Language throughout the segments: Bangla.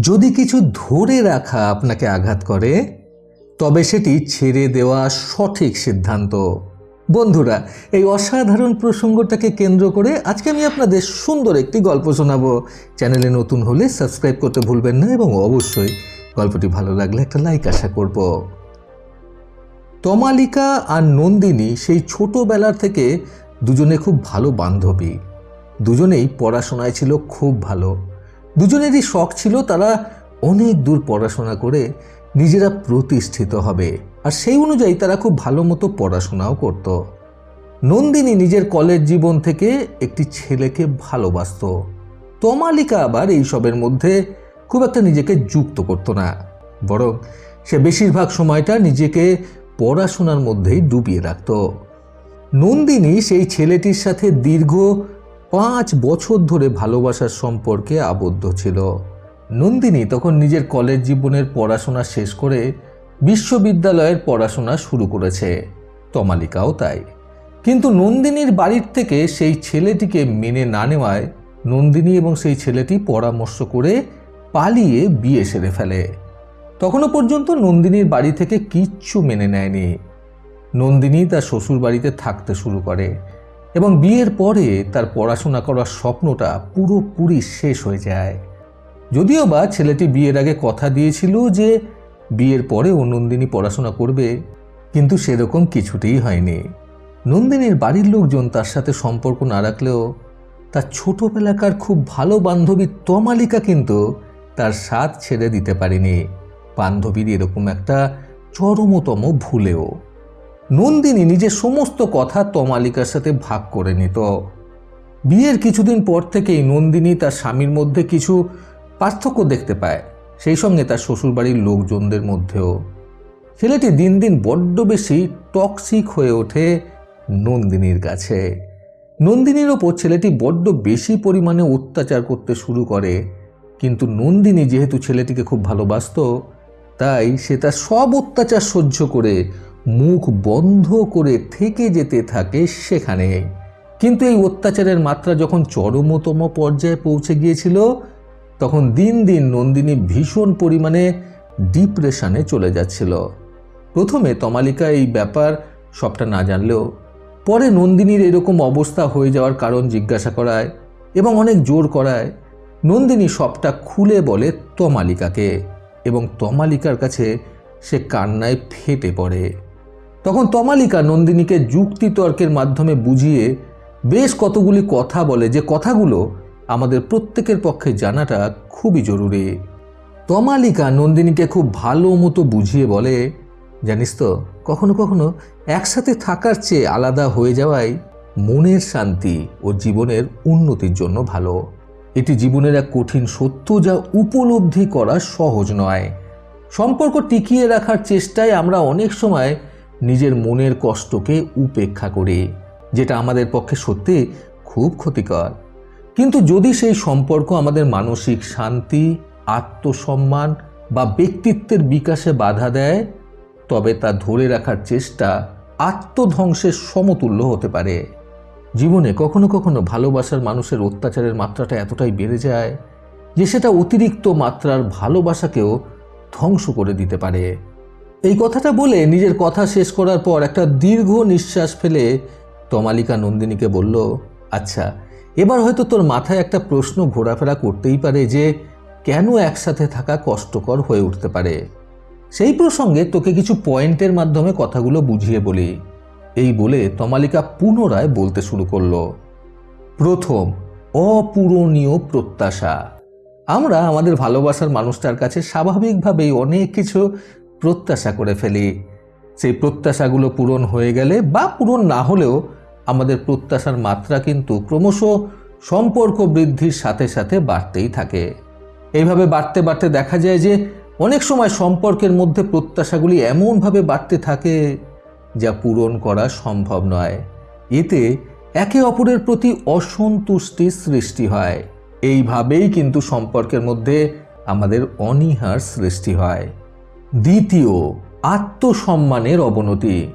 যদি কিছু ধরে রাখা আপনাকে আঘাত করে, তবে সেটি ছেড়ে দেওয়া সঠিক সিদ্ধান্ত। বন্ধুরা, এই অসাধারণ প্রসঙ্গটাকে কেন্দ্র করে আজকে আমি আপনাদের সুন্দর একটি গল্প শোনাবো। চ্যানেলে নতুন হলে সাবস্ক্রাইব করতে ভুলবেন না এবং অবশ্যই গল্পটি ভালো লাগলে একটা লাইক আশা করব। তমালিকা আর নন্দিনী সেই ছোটবেলার থেকে দুজনে খুব ভালো বান্ধবী। দুজনেই পড়াশোনায় ছিল খুব ভালো। দুজনেরই শখ ছিল তারা অনেক দূর পড়াশোনা করে নিজেরা প্রতিষ্ঠিত হবে। আর সেই অনুযায়ী তারা খুব ভালো মতো পড়াশোনাও করত। নন্দিনী নিজের কলেজ জীবন থেকে একটি ছেলেকে ভালোবাসত। তমালিকা আবার এইসবের মধ্যে খুব একটা নিজেকে যুক্ত করতো না। বরং সে বেশিরভাগ সময়টা নিজেকে পড়াশোনার মধ্যেই ডুবিয়ে রাখত। নন্দিনী সেই ছেলেটির সাথে দীর্ঘ পাঁচ বছর ধরে ভালোবাসার সম্পর্কে আবদ্ধ ছিল। নন্দিনী তখন নিজের কলেজ জীবনের পড়াশোনা শেষ করে বিশ্ববিদ্যালয়ের পড়াশোনা শুরু করেছে। তমালিকাও তাই। কিন্তু নন্দিনীর বাড়ির থেকে সেই ছেলেটিকে মেনে না নেওয়ায় নন্দিনী এবং সেই ছেলেটি পরামর্শ করে পালিয়ে বিয়ে সেরে ফেলে। তখনও পর্যন্ত নন্দিনীর বাড়ি থেকে কিচ্ছু মেনে নেয়নি। নন্দিনী তার শ্বশুর বাড়িতে থাকতে শুরু করে। এবং বিয়ের পরে তার পড়াশোনা করার স্বপ্নটা পুরোপুরি শেষ হয়ে যায়। যদিও বা ছেলেটি বিয়ের আগে কথা দিয়েছিল যে বিয়ের পরে ও নন্দিনী পড়াশোনা করবে, কিন্তু সেরকম কিছুতেই হয়নি। নন্দিনীর বাড়ির লোকজন তার সাথে সম্পর্ক না রাখলেও তার ছোটবেলাকার খুব ভালো বান্ধবী তমালিকা কিন্তু তার সাথ ছেড়ে দিতে পারেনি। বান্ধবীর এরকম একটা চরমতম ভুলেও। নন্দিনী নিজের সমস্ত কথা তমালিকার সাথে ভাগ করে নিত। বিয়ের কিছুদিন পর থেকেই নন্দিনী তার স্বামীর মধ্যে কিছু পার্থক্য দেখতে পায়, সেই সঙ্গে তার শ্বশুরবাড়ির লোকজনদের মধ্যেও। ছেলেটি দিন দিন বড্ড বেশি টক্সিক হয়ে ওঠে নন্দিনীর কাছে। নন্দিনীর ওপর ছেলেটি বড্ড বেশি পরিমাণে অত্যাচার করতে শুরু করে, কিন্তু নন্দিনী যেহেতু ছেলেটিকে খুব ভালোবাসত, তাই সে তার সব অত্যাচার সহ্য করে মুখ বন্ধ করে থেকে যেতে থাকে সেখানে কিন্তু এই অত্যাচারের মাত্রা যখন চরমতম পর্যায়ে পৌঁছে গিয়েছিল, তখন দিন দিন নন্দিনী ভীষণ পরিমাণে ডিপ্রেশনে চলে যাচ্ছিল। প্রথমে তমালিকা এই ব্যাপার সবটা না জানলেও, পরে নন্দিনীর এরকম অবস্থা হয়ে যাওয়ার কারণ জিজ্ঞাসা করায় এবং অনেক জোর করায়, নন্দিনী সবটা খুলে বলে তমালিকাকে এবং তমালিকার কাছে সে কান্নায় ফেটে পড়ে। তখন তমালিকা নন্দিনীকে যুক্তিতর্কের মাধ্যমে বুঝিয়ে বেশ কতগুলি কথা বলে যে কথাগুলো আমাদের প্রত্যেকের পক্ষে জানাটা খুবই জরুরি। তমালিকা নন্দিনীকে খুব ভালো মতো বুঝিয়ে বলে, জানিস তো, কখনো কখনো একসাথে থাকার চেয়ে আলাদা হয়ে যাওয়াই মনের শান্তি ও জীবনের উন্নতির জন্য ভালো। এটি জীবনের এক কঠিন সত্য যা উপলব্ধি করা সহজ নয়। সম্পর্ক টিকিয়ে রাখার চেষ্টায় আমরা অনেক সময় নিজের মনের কষ্টকে উপেক্ষা করে, যেটা আমাদের পক্ষে সত্যি খুব ক্ষতিকর। কিন্তু যদি সেই সম্পর্ক আমাদের মানসিক শান্তি, আত্মসম্মান বা ব্যক্তিত্বের বিকাশে বাধা দেয়, তবে তা ধরে রাখার চেষ্টা আত্মধ্বংসের সমতুল্য হতে পারে। জীবনে কখনো কখনো ভালোবাসার মানুষের অত্যাচারের মাত্রাটা এতটাই বেড়ে যায়, যে সেটা অতিরিক্ত মাত্রার ভালোবাসাকেও ধ্বংস করে দিতে পারে। এই কথাটা বলে নিজের কথা শেষ করার পর একটা দীর্ঘ নিঃশ্বাস ফেলে তমালিকা নন্দিনীকে বলল আচ্ছা এবার হয়তো তোর মাথায় একটা প্রশ্ন ঘোরাফেরা করতেই পারে যে কেন একসাথে থাকা কষ্টকর হয়ে উঠতে পারে। সেই প্রসঙ্গে তোকে কিছু পয়েন্টের মাধ্যমে কথাগুলো বুঝিয়ে বলি। এই বলে তমালিকা পুনরায় বলতে শুরু করল, প্রথম, অপূরণীয় প্রত্যাশা। আমরা আমাদের ভালোবাসার মানুষটার কাছে স্বাভাবিকভাবেই অনেক কিছু প্রত্যাশা করে ফেলি। সেই প্রত্যাশাগুলো পূরণ হয়ে গেলে বা পূরণ না হলেও আমাদের প্রত্যাশার মাত্রা কিন্তু ক্রমশ সম্পর্ক বৃদ্ধির সাথে সাথে বাড়তেই থাকে। এইভাবে বাড়তে বাড়তে দেখা যায় যে অনেক সময় সম্পর্কের মধ্যে প্রত্যাশাগুলি এমনভাবে বাড়তে থাকে যা পূরণ করা সম্ভব নয়। এতে একে অপরের প্রতি অসন্তুষ্টি সৃষ্টি হয়। এইভাবেই কিন্তু সম্পর্কের মধ্যে আমাদের অনীহার সৃষ্টি হয়। দ্বিতীয়, আত্মসম্মানের অবনতি।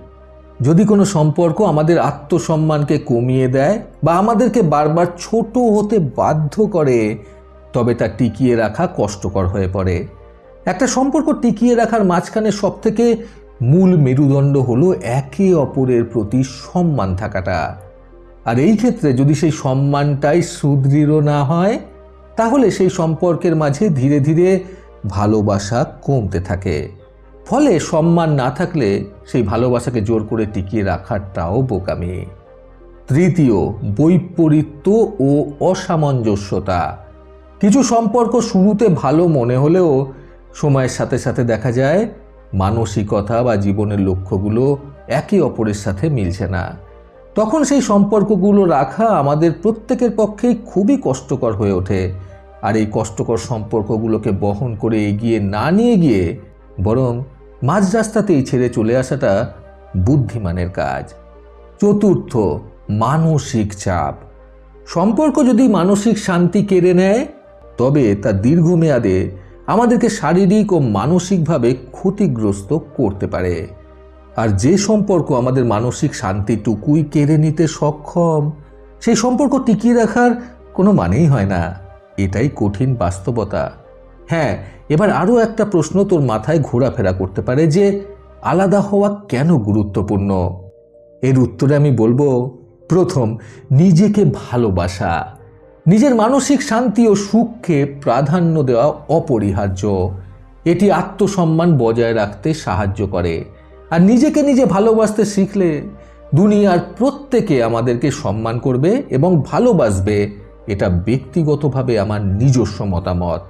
যদি কোনো সম্পর্ক আমাদের আত্মসম্মানকে কমিয়ে দেয় বা আমাদেরকে বারবার ছোট হতে বাধ্য করে, তবে তা টিকিয়ে রাখা কষ্টকর হয়ে পড়ে। একটা সম্পর্ক টিকিয়ে রাখার মাঝখানে সবথেকে মূল মেরুদণ্ড হলো একে অপরের প্রতি সম্মান থাকাটা। আর এই ক্ষেত্রে যদি সেই সম্মানটাই সুদৃঢ় না হয়, তাহলে সেই সম্পর্কের মাঝে ধীরে ধীরে ভালোবাসা কমতে থাকে। ফলে সম্মান না থাকলে সেই ভালোবাসাকে জোর করে টিকিয়ে রাখাটাও বোকামি। তৃতীয়, বৈপরীত্য ও অসামঞ্জস্যতা। কিছু সম্পর্ক শুরুতে ভালো মনে হলেও সময়ের সাথে সাথে দেখা যায়, মানসিকতা বা জীবনের লক্ষ্যগুলো একে অপরের সাথে মিলছে না। তখন সেই সম্পর্কগুলো রাখা আমাদের প্রত্যেকের পক্ষেই খুবই কষ্টকর হয়ে ওঠে। আর এই কষ্টকর সম্পর্কগুলোকে বহন করে এগিয়ে না নিয়ে গিয়ে বরং মাঝ রাস্তাতেই ছেড়ে চলে আসাটা বুদ্ধিমানের কাজ। চতুর্থ, মানসিক চাপ। সম্পর্ক যদি মানসিক শান্তি কেড়ে নেয়, তবে তা দীর্ঘমেয়াদে আমাদেরকে শারীরিক ও মানসিকভাবে ক্ষতিগ্রস্ত করতে পারে। আর যে সম্পর্ক আমাদের মানসিক শান্তিটুকুই কেড়ে নিতে সক্ষম, সেই সম্পর্ক টিকিয়ে রাখার কোনো মানেই হয় না। এটাই কঠিন বাস্তবতা। হ্যাঁ এবার আরও একটা প্রশ্ন তোর মাথায় ঘোরাফেরা করতে পারে যে, আলাদা হওয়া কেন গুরুত্বপূর্ণ? এর উত্তরে আমি বলব, প্রথম, নিজেকে ভালোবাসা। নিজের মানসিক শান্তি ও সুখকে প্রাধান্য দেওয়া অপরিহার্য। এটি আত্মসম্মান বজায় রাখতে সাহায্য করে। আর নিজেকে নিজে ভালোবাসতে শিখলে, দুনিয়ার প্রত্যেকে আমাদেরকে সম্মান করবে এবং ভালোবাসবে। ব্যক্তিগতভাবে আমার নিজস্ব মতামত।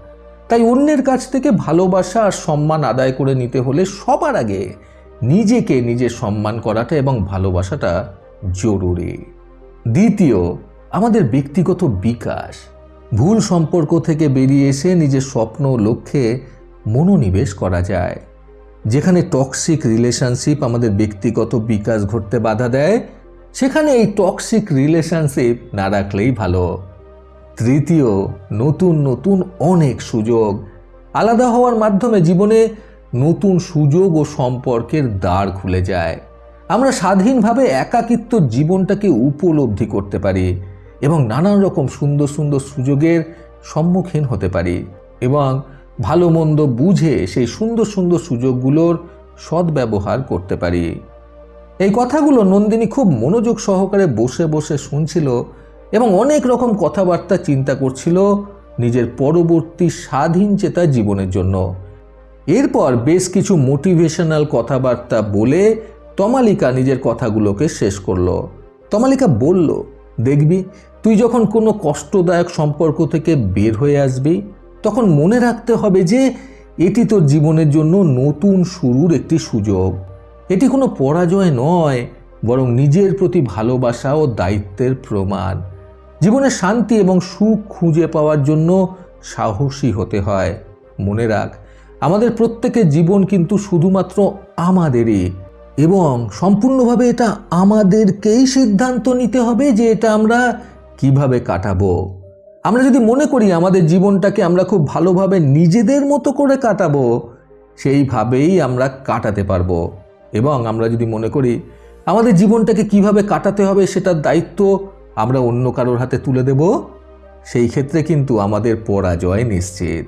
তাই অন্যের কাছ থেকে ভালোবাসা আর সম্মান আদায় করে নিতে হলে সবার আগে নিজেকে নিজে সম্মান করাটা এবং ভালোবাসাটা জরুরি। দ্বিতীয়, আমাদের ব্যক্তিগত বিকাশ। ভুল সম্পর্ক থেকে বেরিয়ে এসে নিজের স্বপ্ন লক্ষ্যে মনোনিবেশ করা যায়। যেখানে টক্সিক রিলেশনশিপ আমাদের ব্যক্তিগত বিকাশ ঘটতে বাধা দেয়, সেখানে এই টক্সিক রিলেশনশিপ না রাখলেই ভালো। তৃতীয় নতুন নতুন অনেক সুযোগ। আলাদা হওয়ার মাধ্যমে জীবনে নতুন সুযোগ ও সম্পর্কের দ্বার খুলে যায়। আমরা স্বাধীনভাবে একাকিত্ব জীবনটাকে উপলব্ধি করতে পারি এবং নানান রকম সুন্দর সুন্দর সুযোগের সম্মুখীন হতে পারি এবং ভালো মন্দ বুঝে সেই সুন্দর সুন্দর সুযোগগুলোর সদ্ব্যবহার করতে পারি। এই কথাগুলো নন্দিনী খুব মনোযোগ সহকারে বসে বসে শুনছিল এবং অনেক রকম কথাবার্তা চিন্তা করছিল নিজের পরবর্তী স্বাধীন চেতা জীবনের জন্য। এরপর বেশ কিছু মোটিভেশনাল কথাবার্তা বলে তমালিকা নিজের কথাগুলোকে শেষ করল। তমালিকা বলল, দেখবি, তুই যখন কোনো কষ্টদায়ক সম্পর্ক থেকে বের হয়ে আসবি, তখন মনে রাখতে হবে যে এটি তোর জীবনের জন্য নতুন শুরুর একটি সুযোগ। এটি কোনো পরাজয় নয়, বরং নিজের প্রতি ভালোবাসা ও দায়িত্বের প্রমাণ। জীবনে শান্তি এবং সুখ খুঁজে পাওয়ার জন্য সাহসী হতে হয়। মনে রাখ, আমাদের প্রত্যেকের জীবন কিন্তু শুধুমাত্র আমাদেরই এবং সম্পূর্ণভাবে এটা আমাদেরকেই সিদ্ধান্ত নিতে হবে যে এটা আমরা কীভাবে কাটাবো। আমরা যদি মনে করি আমাদের জীবনটাকে আমরা খুব ভালোভাবে নিজেদের মতো করে কাটাবো, সেইভাবেই আমরা কাটাতে পারব। এবং আমরা যদি মনে করি আমাদের জীবনটাকে কীভাবে কাটাতে হবে সেটার দায়িত্ব আমরা অন্য কারোর হাতে তুলে দেব? সেই ক্ষেত্রে কিন্তু আমাদের পরাজয় নিশ্চিত।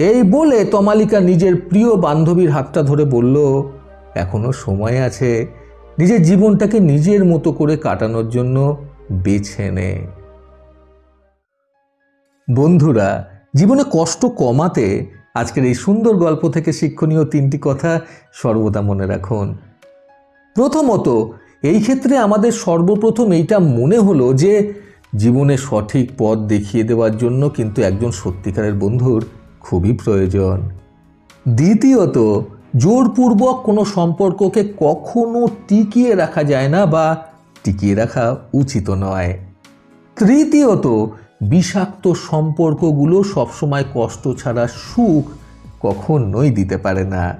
এই বলে তমালিকা নিজের প্রিয় বান্ধবীর হাতটা ধরে বলল, এখনও সময় আছে। নিজের জীবনটাকে নিজের মতো করে কাটানোর জন্য বেছে নে। বন্ধুরা, জীবনে কষ্ট কমাতে আজকের এই সুন্দর গল্প থেকে শিক্ষণীয় তিনটি কথা সর্বদা মনে রাখুন। প্রথমত এই ক্ষেত্রে আমাদের সর্বপ্রথম এইটা মনে হলো যে জীবনে সঠিক পথ দেখিয়ে দেওয়ার জন্য কিন্তু একজন সত্যিকারের বন্ধুর খুবই প্রয়োজন। দ্বিতীয়ত, জোরপূর্বক কোনো সম্পর্ককে কখনো টিকিয়ে রাখা যায় না বা টিকিয়ে রাখা উচিত নয়। তৃতীয়ত, বিষাক্ত সম্পর্কগুলো সবসময় কষ্ট ছাড়া সুখ কখনোই দিতে পারে না।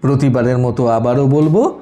প্রতিবারের মতো আবারও বলব